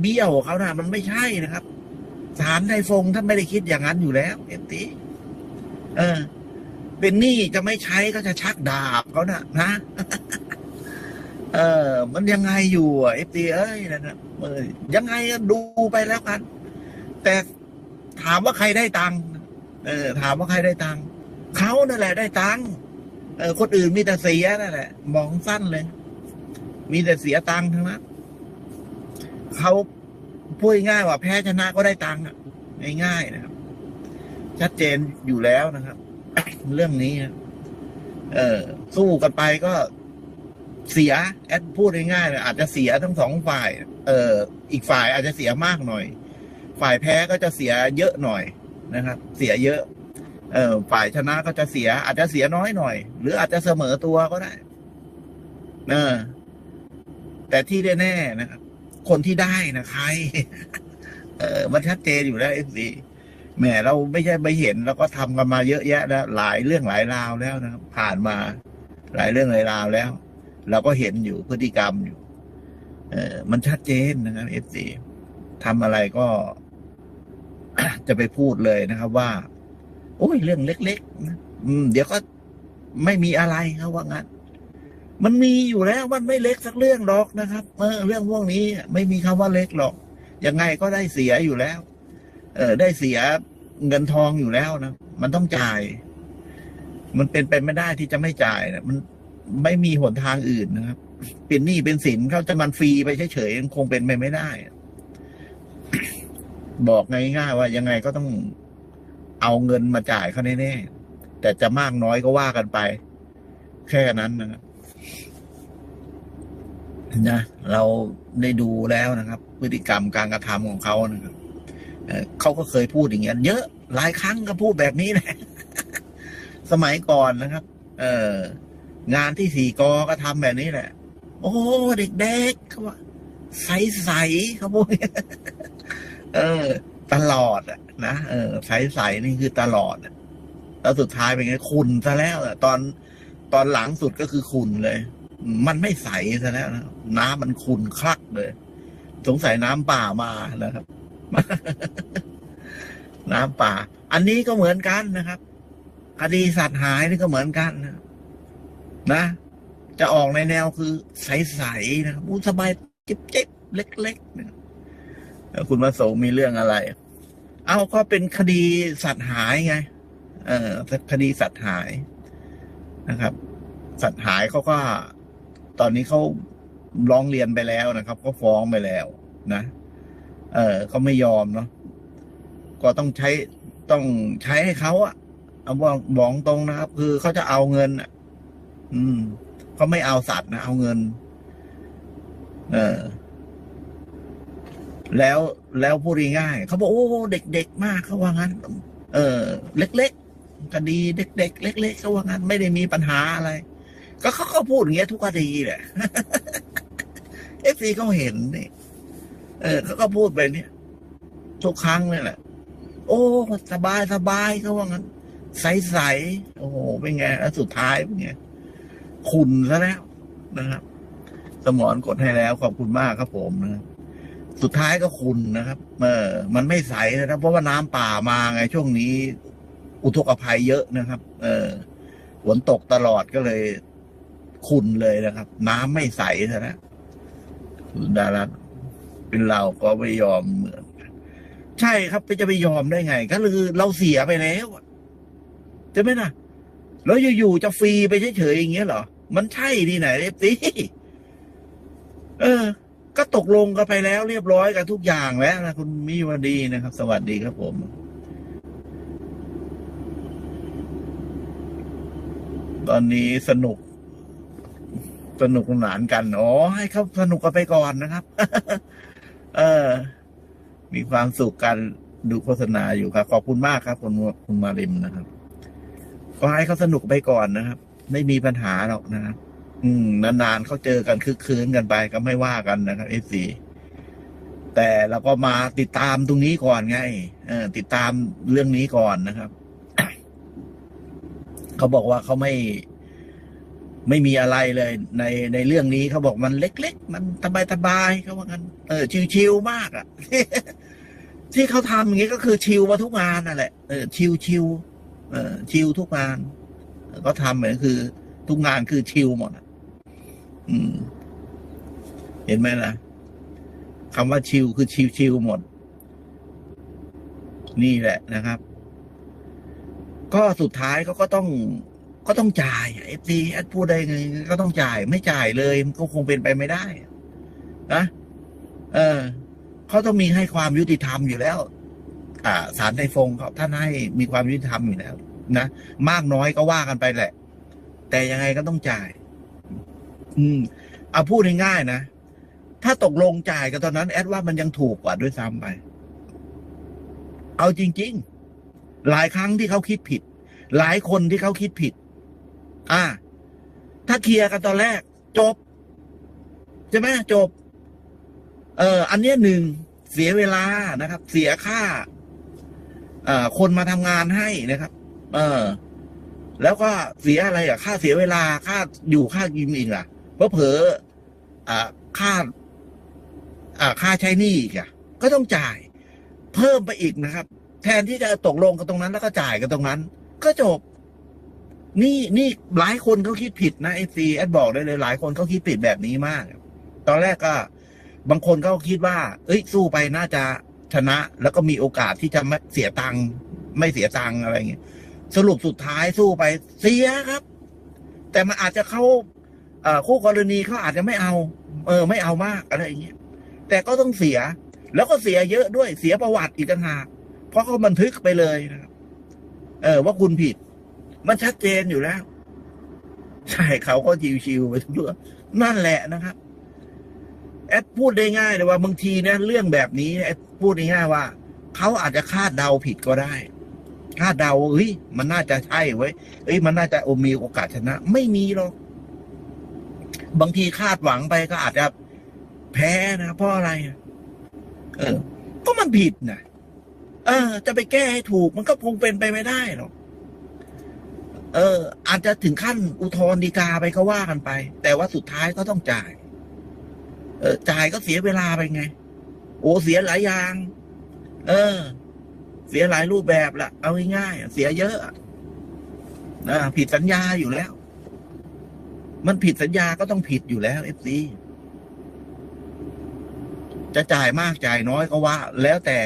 เบี้ยวเขานะมันไม่ใช่นะครับสารไทฟงท่านไม่ได้คิดอย่างนั้นอยู่แล้วเอฟตีเออ เป็นหนี้จะไม่ใช้ก็จะชักดาบเขานะนะเออ มันยังไงอยู่อะเอฟตีเอ้ยนะนะเออยังไงก็ดูไปแล้วกัน แต่ถามว่าใครได้ตังค์เออ ถามว่าใครได้ตังค์เขานั่นแหละได้ตังค์เออ คนอื่นมีแต่เสียนั่นแหละมองสั้นเลย มีแต่เสียตังค์ทั้งนั้น เขาพูดง่ายว่าแพ้ชนะก็ได้ตังค์อะง่ายๆนะครับ ชัดเจนอยู่แล้วนะครับ เรื่องนี้เออสู้กันไปก็เสีย แอดพูดง่ายๆอาจจะเสียทั้งสองฝ่าย เอออีกฝ่ายอาจจะเสียมากหน่อย ฝ่ายแพ้ก็จะเสียเยอะหน่อยนะครับ เสียเยอะ เออฝ่ายชนะก็จะเสีย อาจจะเสียน้อยหน่อย หรืออาจจะเสมอตัวก็ได้เออแต่ที่แน่ๆนะครับ คนที่ได้นะใคร เออมันชัดเจนอยู่แล้วเอฟซีแหมเราไม่ใช่ไม่เห็นเราก็ทำกันมาเยอะแยะแล้วหลายเรื่องหลายราวแล้วนะครับผ่านมาหลายเรื่องหลายราวแล้ว เราก็เห็นอยู่พฤติกรรมอยู่ เออมันชัดเจนนะครับเอฟซีทำอะไรก็จะไปพูดเลยนะครับว่า โอ้ยเรื่องเล็กๆนะอืม เดี๋ยวก็ไม่มีอะไรเขาว่างั้น มันมีอยู่แล้วมันไม่เล็กสักเรื่องหรอกนะครับเออเรื่องพวกนี้ไม่มีคำว่าเล็กหรอก ยังไงก็ได้เสียอยู่แล้ว เออได้เสียเงินทองอยู่แล้วนะมันต้องจ่าย มันเป็นไปไม่ได้ที่จะไม่จ่ายนะมันไม่มีหนทางอื่นนะครับ เป็นหนี้เป็นสินเขาจะมันฟรีไปเฉยๆคงเป็นไปไม่ได้ บอกง่ายๆว่ายังไงก็ต้องเอาเงินมาจ่ายเขาแน่ๆแต่จะมากน้อยก็ว่ากันไป แค่นั้นนะครับ นะเราได้ดูแล้วนะครับ พฤติกรรมการกระทำของเขานะครับเขาก็เคยพูดอย่างเงี้ยเยอะหลายครั้งก็พูดแบบนี้แหละสมัยก่อนนะครับ เอองานที่สี่กอก็ทำแบบนี้แหละ โอ้เด็กๆเขาว่าใสๆเขาพูดเออ ตลอดอะนะเออใสๆนี่คือตลอดแล้วสุดท้ายเป็นไงขุนซะแล้วอะตอนตอนหลังสุดก็คือขุนเลย มันไม่ใสซะแล้วนะน้ำมันขุ่นคลักเลย สงสัยน้ำป่ามานะครับ น้ำป่า อันนี้ก็เหมือนกันนะครับคดีสัตว์หายนี่ก็เหมือนกันนะนะจะออกในแนวคือ ใสๆนะครับสบายจิ๊บๆเล็กๆนะคุณมาโสมีเรื่องอะไร เอาก็เป็นคดีสัตว์หายไง เออคดีสัตว์หายนะครับ สัตว์หายเขาก็ ตอนนี้เขาร้องเรียนไปแล้วนะครับเขาฟ้องไปแล้วนะ เออเขาไม่ยอมเนาะก็ต้องใช้ต้องใช้ให้เขาอะเอาบอกบอกตรงนะครับ คือเขาจะเอาเงินอะอืมเขาไม่เอาสัตว์นะเอาเงิน เออ แล้วแล้วพูดง่ายเขาบอกโอ้เด็กๆมากเขาว่างั้น เออ เล็กๆคดีเด็กๆเล็กๆเขาว่างั้นไม่ได้มีปัญหาอะไร ก็เขาก็พูดอย่างเงี้ยทุกคดีแหละเอฟซีเขาเห็นนี่ เออเขาก็พูดไปเนี่ยทุกครั้งนี่แหละ โอ้สบายสบายเขาว่างั้น ใสๆโอ้โหเป็นไงแล้วสุดท้ายเป็นไงขุนซะแล้วนะครับ สมอนกดให้แล้วขอบคุณมากครับผมนะสุดท้ายก็ขุนนะครับ เออ มันไม่ใสนะครับเพราะว่าน้ำป่ามาไงช่วงนี้ อุทกภัยเยอะนะครับ เออฝนตกตลอดก็เลย ขุนเลยนะครับ น้ำไม่ใสซะดารัตเป็นเราก็ไม่ยอมเหมือนใช่ครับจะไปยอมได้ไง ก็คือเราเสียไปแล้วอะใช่ไหมนะแล้วอยู่ๆจะฟรีไปเฉยๆอย่างเงี้ยเหรอ มันใช่ที่ไหนเอฟซีเออ ก็ตกลงกันไปแล้วเรียบร้อยกันทุกอย่างแล้วนะคุณมิวดีนะครับ สวัสดีครับผมตอนนี้สนุก สนุกสนานกันอ๋อให้เขาสนุกกันไปก่อนนะครับ เออ มีความสุขกันดูโฆษณาอยู่ครับ ขอบคุณมากครับ คุณคุณมาริมนะครับ ก็ให้เขาสนุกไปก่อนนะครับ ไม่มีปัญหาหรอกนะครับอืม นานๆเขาเจอกันคึกคืนกันไปก็ไม่ว่ากันนะครับเอฟซีแต่เราก็มาติดตามตรงนี้ก่อนไงเออติดตามเรื่องนี้ก่อนนะครับ เขาบอกว่าเขาไม่ ไม่มีอะไรเลยในในเรื่องนี้เขาบอกมันเล็ก ๆ มันสบายๆเขาว่ากันเออชิวๆมากอะ่ะ ที่เขาทำอย่างนี้ก็คือชิวมาทุกงานนั่นแหละเออชิวชิวๆเออชิวทุกงานก็ทำเหมือนคือ ทุกงานคือชิวหมดอะอืม เห็นไหมล่ะคำว่าชิวคือชิวชิวๆหมด นี่แหละนะครับ ก็สุดท้ายเขาก็ต้อง ก็ต้องจ่ายเอฟซีแอดพูดได้ไงก็ต้องจ่ายไม่จ่ายเลยมันก็คงเป็นไปไม่ได้นะเออเขาต้องมีให้ความยุติธรรมอยู่แล้ว อ่าสารไทฟงเขาท่านให้มีความยุติธรรมอยู่แล้วนะมากน้อยก็ว่ากันไปแหละ แต่ยังไงก็ต้องจ่าย อืมเอาพูดง่ายๆนะถ้าตกลงจ่ายกันตอนนั้น แอดว่ามันยังถูกกว่าด้วยซ้ำไป เอาจริง ๆ หลายครั้งที่เขาคิดผิด หลายคนที่เขาคิดผิด อ่า ถ้าเคลียร์กันตอนแรก จบใช่ไหมจบ เอ่ออันเนี้ยหนึ่งเสียเวลานะครับ เสียค่า เอ่อคนมาทำงานให้นะครับ เออ แล้วก็เสียอะไรอะ ค่าเสียเวลาค่าอยู่ค่ากินอีกอะเพราะเผลออ่าค่า อ่า ค่าใช้หนี้อีกอะ ก็ต้องจ่าย เพิ่มไปอีกนะครับ แทนที่จะตกลงกันตรงนั้นแล้วก็จ่ายกันตรงนั้น ก็จบ นี่นี่หลายคนเขาคิดผิดนะไอซีแอดบอกได้เลย หลายคนเขาคิดผิดแบบนี้มาก ตอนแรกก็ บางคนเขาคิดว่า เอ้ยสู้ไปน่าจะชนะ แล้วก็มีโอกาสที่จะไม่เสียตังค์ไม่เสียตังค์อะไรเงี้ยสรุปสุดท้ายสู้ไปเสียครับ แต่มันอาจจะเข้าคู่กรณีเขาอาจจะไม่เอา เออ ไม่เอามากอะไรอย่างเงี้ยแต่ก็ต้องเสีย แล้วก็เสียเยอะด้วยเสียประวัติอีกต่างหากเพราะเขาบันทึกไปเลยนะครับเออ ว่าคุณผิด มันชัดเจนอยู่แล้ว ใช่เขาก็ชิวๆไปทุกเรื่องนั่นแหละนะครับ แอดพูดได้ง่ายเลยว่าบางทีเนี่ยเรื่องแบบนี้แอดพูดได้ง่ายว่าเขาอาจจะคาดเดาผิดก็ได้คาดเดาเฮ้ยมันน่าจะใช่เว้เอ้ยมันน่าจะโอมีโอกาสชนะ ไม่มีหรอกบางทีคาดหวังไปก็อาจจะแพ้นะเพราะอะไร เออ ก็มันผิดนะเออ จะไปแก้ให้ถูกมันก็คงเป็นไปไม่ได้หรอก เออ อาจจะถึงขั้นอุทธรณ์ฎีกาไปก็ว่ากันไป แต่ว่าสุดท้ายก็ต้องจ่าย เออ จ่ายก็เสียเวลาไปไง โอ้เสียหลายอย่าง เออ เสียหลายรูปแบบละเอาง่ายๆเสียเยอะนะผิดสัญญาอยู่แล้ว มันผิดสัญญาก็ต้องผิดอยู่แล้วเอฟซีจะจ่ายมากจ่ายน้อยก็ว่า แล้วแต่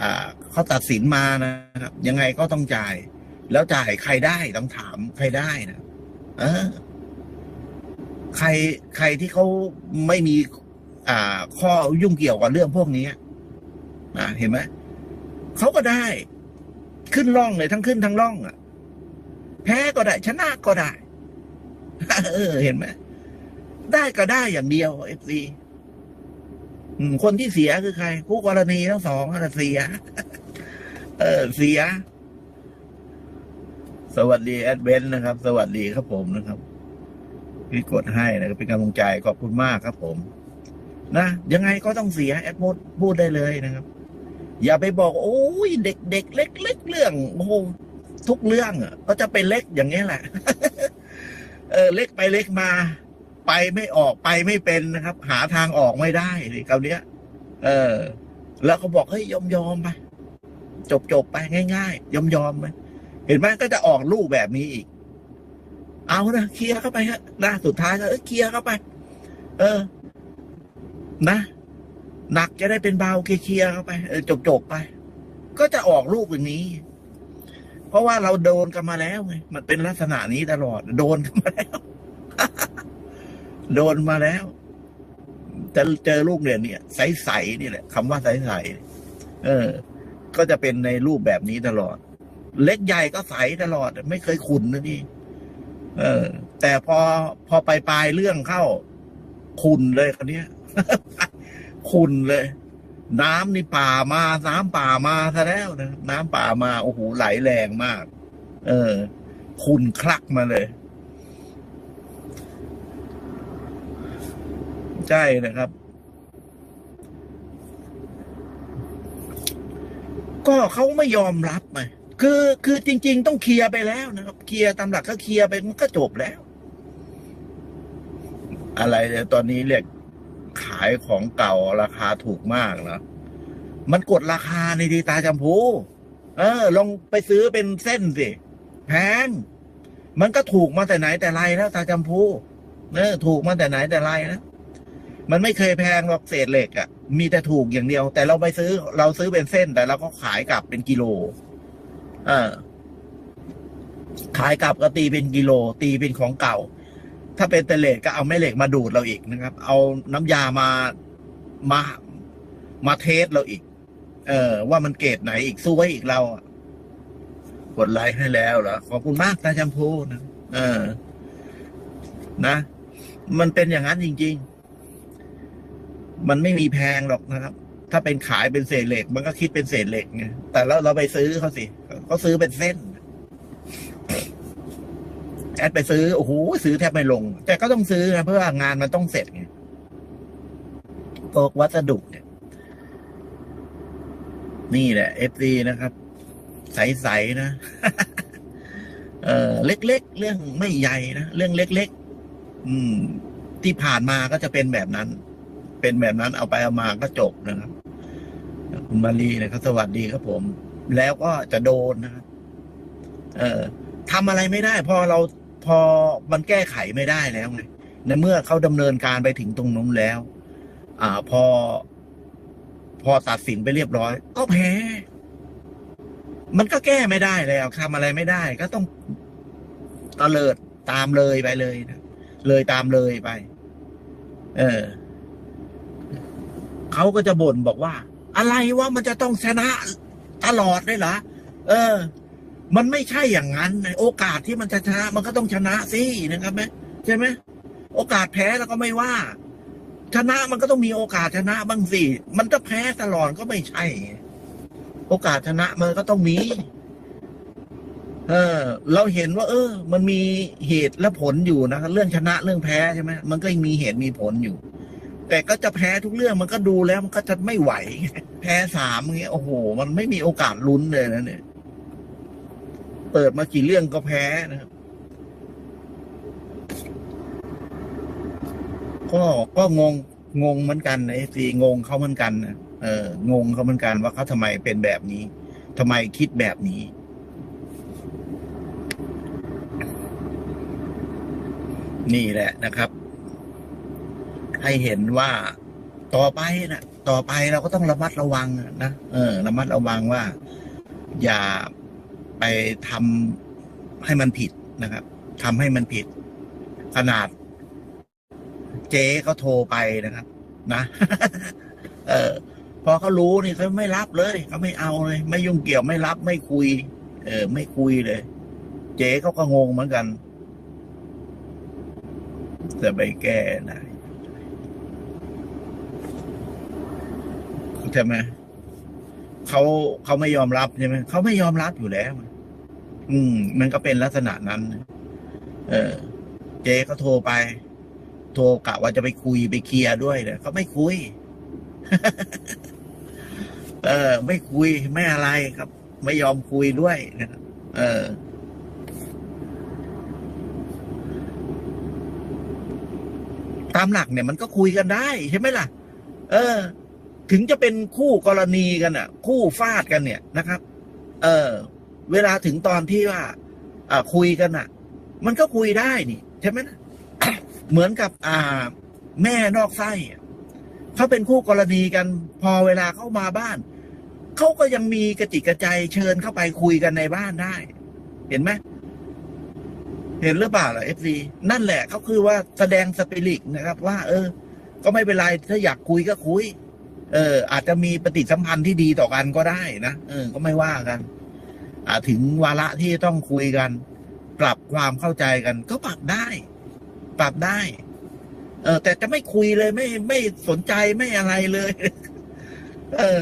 อ่าเขาตัดสินมานะครับยังไงก็ต้องจ่าย แล้วจ่ายใครได้ต้องถามใครได้นะเออใครใครที่เขาไม่มี อ่า ข้อยุ่งเกี่ยวกับเรื่องพวกนี้อ่าเห็นไหมเขาก็ได้ ขึ้นล่องเลยทั้งขึ้นทั้งล่องอะ แพ้ก็ได้ ชนะก็ได้ เออ เห็นไหมได้ก็ได้อย่างเดียวเอฟซีคนที่เสียคือใครผู้กรณีทั้งสองน่ะเสีย เออเสีย สวัสดีแอดเวนนะครับ สวัสดีครับผมนะครับพี่กดให้นะครับเป็นกำลังใจขอบคุณมากครับผม นะยังไงก็ต้องเสียแอดพูดพูดได้เลยนะครับ อย่าไปบอก โอ้ยเด็กเด็กเล็กเล็กเรื่องโอ้โหทุกเรื่องอะก็จะเป็นเล็กอย่างนี้แหละ เออ เล็กไปเล็กมา ไปไม่ออกไปไม่เป็นนะครับ หาทางออกไม่ได้เลยคราวเนี้ย เออ แล้วเขาบอกเฮ้ยยอมยอมไปจบจบไปง่าย ๆ ยอมยอมไป เห็นไหมก็จะออกลูกแบบนี้อีก เอานะเคลียร์เข้าไปฮะนะสุดท้ายก็เออเคลียร์เข้าไป เออ นะหนักจะได้เป็นเบาเคลียร์เข้าไปเออจบจบไป ก็จะออกลูกอย่างนี้ เพราะว่าเราโดนกันมาแล้วไงมันเป็นลักษณะนี้ตลอด โดนกันมาแล้ว โดนมาแล้วจะเจอลูกเนี่ยเนี่ยใสๆนี่แหละคำว่าใสๆเออ ก็จะเป็นในรูปแบบนี้ตลอด เล็กใหญ่ก็ใสตลอด ไม่เคยขุนนะนี่ เออ แต่พอพอไปปลายเรื่องเข้า ขุนเลยคนนี้ขุนเลย น้ำนี่ป่ามา น้ำป่ามาซะแล้วนะน้ำป่ามาโอ้โหไหลแรงมาก เออ ขุนคลักมาเลย ใช่นะครับก็เขาไม่ยอมรับไง คือคือจริง ๆ ต้องเคลียร์ไปแล้วนะครับ เคลียร์ตามหลักก็เคลียร์ไปมันก็จบแล้ว อะไรเนี่ยตอนนี้เรียกขายของเก่าราคาถูกมากนะมันกดราคาในดีตาจำพู เออ ลองไปซื้อเป็นเส้นสิแพงมันก็ถูกมาแต่ไหนแต่ไรแล้วตาจำพูเออถูกมาแต่ไหนแต่ไรนะมันไม่เคยแพงหรอกเศษเหล็กอะ่ะ มีแต่ถูกอย่างเดียว แต่เราไปซื้อ เราซื้อเป็นเส้นแต่เราก็ขายกลับเป็นกิโล เออ ขายกลับก็ตีเป็นกิโล ตีเป็นของเก่า ถ้าเป็นเตเลสก็เอาแม่เหล็กมาดูดเราอีกนะครับ เอาน้ำยามามามาเทสเราอีก เออ ว่ามันเกรดไหนอีกสู้ไว้อีกเรากดไลค์ให้แล้วเหรอขอบคุณมากตาจำพูนะเออ นะ มันเป็นอย่างนั้นจริง ๆ มันไม่มีแพงหรอกนะครับ ถ้าเป็นขายเป็นเศษเหล็ก มันก็คิดเป็นเศษเหล็กไงแต่เราเราไปซื้อเขาสิ เขาซื้อเป็นเส้น แอดไปซื้อ โอ้โหซื้อแทบไม่ลง แต่ก็ต้องซื้อนะเพราะว่างานมันต้องเสร็จไงพวกวัสดุเนี่ย นี่แหละเอฟซีนะครับ ใสๆนะเออเล็กๆ เรื่องไม่ใหญ่นะ เรื่องเล็ก ๆ อืม ที่ผ่านมาก็จะเป็นแบบนั้น เป็นแบบนั้นเอาไปเอามาก็จบนะครับ คุณมารีนะครับสวัสดีครับผม แล้วก็จะโดนนะครับเออทำอะไรไม่ได้ พอเราพอมันแก้ไขไม่ได้แล้วไงในเมื่อเขาดำเนินการไปถึงตรงนู้นแล้ว อ่า พอ พอตัดสินไปเรียบร้อย ก็แพ้ มันก็แก้ไม่ได้แล้วทำอะไรไม่ได้ ก็ต้องตะเลิดตามเลยไปเลยนะเลยตามเลยไป เออเขาก็จะบ่นบอกว่า อะไรว่ามันจะต้องชนะ ตลอดเลยเหรอเออ มันไม่ใช่อย่างนั้นโอกาสที่มันจะชนะ มันก็ต้องชนะสินะครับแม่ใช่ไหมโอกาสแพ้แล้วก็ไม่ว่า ชนะมันก็ต้องมีโอกาสชนะบ้างสิมันจะแพ้ตลอดก็ไม่ใช่ โอกาสชนะมันก็ต้องมี เออ เราเห็นว่า เออ มันมีเหตุและผลอยู่นะเรื่องชนะเรื่องแพ้ใช่ไหมมันก็ยังมีเหตุมีผลอยู่ แต่ก็จะแพ้ทุกเรื่องมันก็ดูแล้วมันก็จะไม่ไหว แพ้สามอย่างเงี้ยโอ้โห มันไม่มีโอกาสลุ้นเลยนะเนี่ย เปิดมากี่เรื่องก็แพ้นะครับ ก็ก็งงงงเหมือนกันไอ้ทีงงเขาเหมือนกันนะเอองงเขาเหมือนกันว่าเขาทำไมเป็นแบบนี้ทำไมคิดแบบนี้นี่แหละนะครับ ให้เห็นว่าต่อไปน่ะ ต่อไปเราก็ต้องระมัดระวังนะเออ ระมัดระวังว่า อย่าไปทำให้มันผิดนะครับทำให้มันผิด ขนาด เจ๊เขาโทรไปนะครับ นะ เออพอเขารู้นี่เขาไม่รับเลยเขาไม่เอาเลย ไม่ยุ่งเกี่ยวไม่รับไม่คุย เออ ไม่คุยเลย เจ๊เขาก็งงเหมือนกัน จะไปแก้ไห ใช่ไหมเขาเขาไม่ยอมรับใช่ไหมเขาไม่ยอมรับอยู่แล้ว อืม มันก็เป็นลักษณะนั้น เออ เจ๊เขาโทรไป โทรกะว่าจะไปคุยไปเคลียร์ด้วยเนี่ยเขาไม่คุย เออ ไม่คุยไม่อะไรครับ ไม่ยอมคุยด้วยนะครับเออตามหลักเนี่ยมันก็คุยกันได้ใช่ไหมล่ะ เออ ถึงจะเป็นคู่กรณีกันอะ คู่ฟาดกันเนี่ยนะครับ เออ เวลาถึงตอนที่ว่าอ่าคุยกันอะ มันก็คุยได้นี่ใช่ไหมนะเหมือนกับ อ่า แม่นอกไส้เขาเป็นคู่กรณีกัน พอเวลาเข้ามาบ้านเขาก็ยังมีกระจิกกระใจเชิญเข้าไปคุยกันในบ้านได้ เห็นไหมเห็นหรือเปล่าล่ะเอฟซีนั่นแหละเขาคือว่าแสดงสปิริตนะครับ ว่า เออ ก็ไม่เป็นไรถ้าอยากคุยก็คุย เออ อาจจะมีปฏิสัมพันธ์ที่ดีต่อกันก็ได้นะเออ ก็ไม่ว่ากันอาถึงวาระที่ต้องคุยกัน ปรับความเข้าใจกัน ก็ปรับได้ ปรับได้ เออ แต่จะไม่คุยเลยไม่ไม่สนใจไม่อะไรเลย เออ